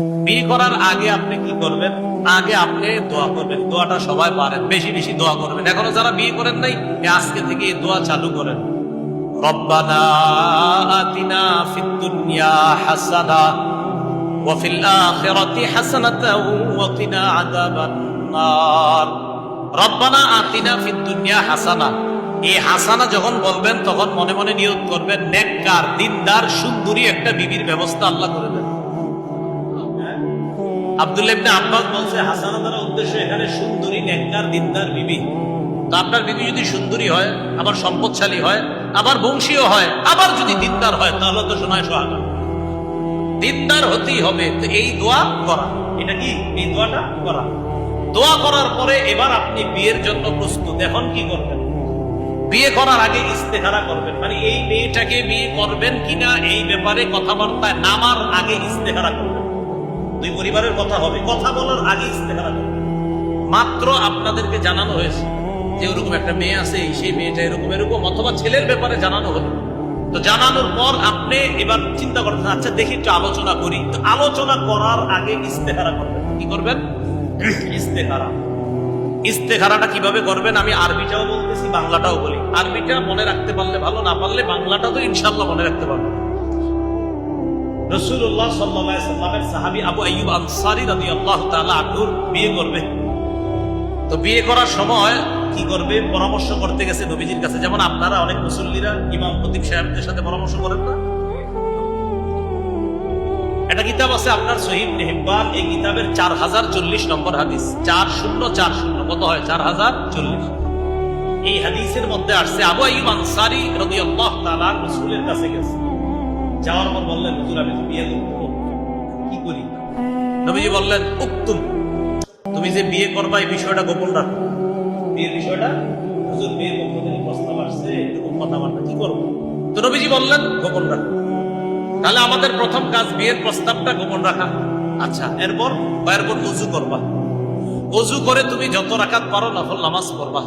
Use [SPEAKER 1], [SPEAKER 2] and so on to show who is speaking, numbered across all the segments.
[SPEAKER 1] বিয়ে করার আগে আপনি কি করবেন? আগে আপনি দোয়া করবেন। দোয়াটা সবাই পারেন, বেশি বেশি দোয়া করবেন। এখনও যারা বিয়ে করেন নাই আজকে থেকে দোয়া চালু করেন। যখন বলবেন, তখন মনে মনে নিয়োগ করবেন, নেককার, দিনদার, সুন্দরী একটা বিবির ব্যবস্থা আল্লাহ করে আব্দুল্লাহ ইবনে আব্বাস বলছে হাসানা দ্বারা উদ্দেশ্য এখানে সুন্দরী নেককার দিনদার বিবি। তো আপনার বিবি যদি সুন্দরী হয় আবার সম্পদশালী হয় আবার বংশীয় হয় আবার যদি দিনদার হয় তাহলে তো শোনায় সোহাগা। দিনদার হতেই হবে তো এই দোয়া করা। এটা কি? এই দোয়াটা করা। দোয়া করার পরে এবার আপনি বিয়ের জন্য প্রস্তুত। এখন কি করবেন? বিয়ে করার আগে ইস্তেহারা করবেন। মানে এই মেয়েটাকে বিয়ে করবেন কিনা এই ব্যাপারে কথাবার্তায় নামার আগে ইস্তেহারা করবেন। দুই পরিবারের কথা হবে। কথা বলার আগে ইস্তেহারা করবেন মাত্র আপনাদেরকে জানানো হয়েছে যে ওরকম একটা মেয়ে আছে সেই মেয়েটা এরকম এরকম, অথবা ছেলের ব্যাপারে জানানো হলো। তো জানানোর পর আপনি এবার চিন্তা করতেন আচ্ছা দেখি একটু আলোচনা করি। তো আলোচনা করার আগে ইস্তেহারা করবেন। কি করবেন? ইস্তেহারা। ইস্তেহারাটা কীভাবে করবেন? আমি আরবিটাও বলতেছি, বাংলাটাও বলি। আরবিটা মনে রাখতে পারলে ভালো, না পারলে বাংলাটা তো ইনশাল্লাহ মনে রাখতে পারব রসুল্লাহ সাল্লামের সাহাবি আবু আইয়ুব আনসারি রাদি আল্লাহ আকুর বিয়ে করবে। তো বিয়ে করার সময় কি করবে? পরামর্শ করতে গেছে নবীজির কাছে। যেমন আপনারা অনেক মুসল্লিরা ইমাম প্রদীপ সাহেবদের সাথে পরামর্শ করেন না? একটা কিতাব আছে আপনার শহীদ নেহবান এই কিতাবের চার হাজার চল্লিশ নম্বর হাদিস। চার শূন্য চার শূন্য। কত হয়? চার হাজার চল্লিশ। এই হাদিসের মধ্যে আসছে আবু আইব আনসারি রবি আল্লাহ তালা রসুলের কাছে গেছে। যাওয়ার পর বললেন, হুজুর, আমি বিয়ে কি করি? নবীজি বললেন তুমি যে বিয়ে করবা, এই বিষয়টা গোপন রাখো। বিয়ের বিষয়টা? হুজুর থেকে প্রস্তাব আসছে এরকম কথাবার্তা, কি করব? তো নবীজি বললেন, গোপন রাখো। তাহলে আমাদের প্রথম কাজ বিয়ের প্রস্তাবটা গোপন রাখা। আচ্ছা এরপর? এরপর উজু করবা। অজু করে তুমি যত রাখাত পারো, নফল নামাজ পড়বা।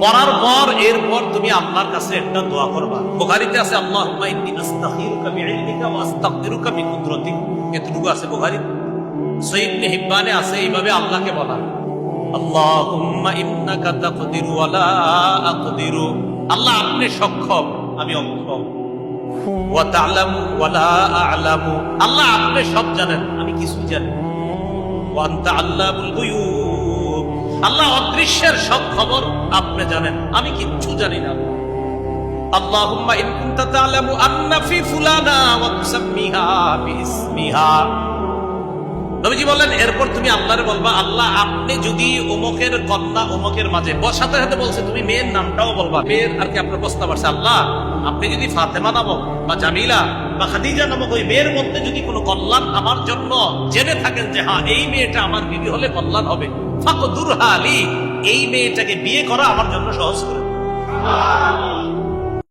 [SPEAKER 1] পড়ার পর, এরপর তুমি আল্লাহর কাছে একটা দোয়া করবা। বুখারীতে আছে বিকুদরতিক এতটুকু আছে বুখারী। সহিহ ইবনে হিব্বানে আছে, এইভাবে আল্লাহকে বলা। আল্লাহুম্মা ইন্নাকা তাকদিরু ওয়া লা আকদিরু। আল্লাহ আপনি সক্ষম, আমি অক্ষম। ওয়া তা'লামু ওয়া লা আ'লামু। আল্লাহ আপনি সব জানেন, আমি কিছুই জানি। ওয়া আনতা আল্লামুল গুয়ুব। আল্লাহ অদৃশ্যের সব খবর আপনি জানেন। আমি কিচ্ছু জানি না। নবীজি বললেন, এরপর তুমি আল্লাহরে বলবা, আল্লাহ আপনি যদি অমুকের কন্যা অমুকের মাঝে বসাতে হাতে বলছে, তুমি মেয়ের নামটাও বলবা। মেয়ের আর কি আপনার প্রস্তাব আছে? আল্লাহ, আপনি যদি ফাতেমা নামক বা জামিলা বা খাদিজা নামক ওই মেয়ের মধ্যে যদি কোনো কল্যাণ আমার জন্য জেনে থাকেন যে হ্যাঁ এই মেয়েটা আমার বিবি হলে কল্যাণ হবে ফাঁকো দুরহা আলী, এই মেয়েটাকে বিয়ে করা আমার জন্য সহজ করে।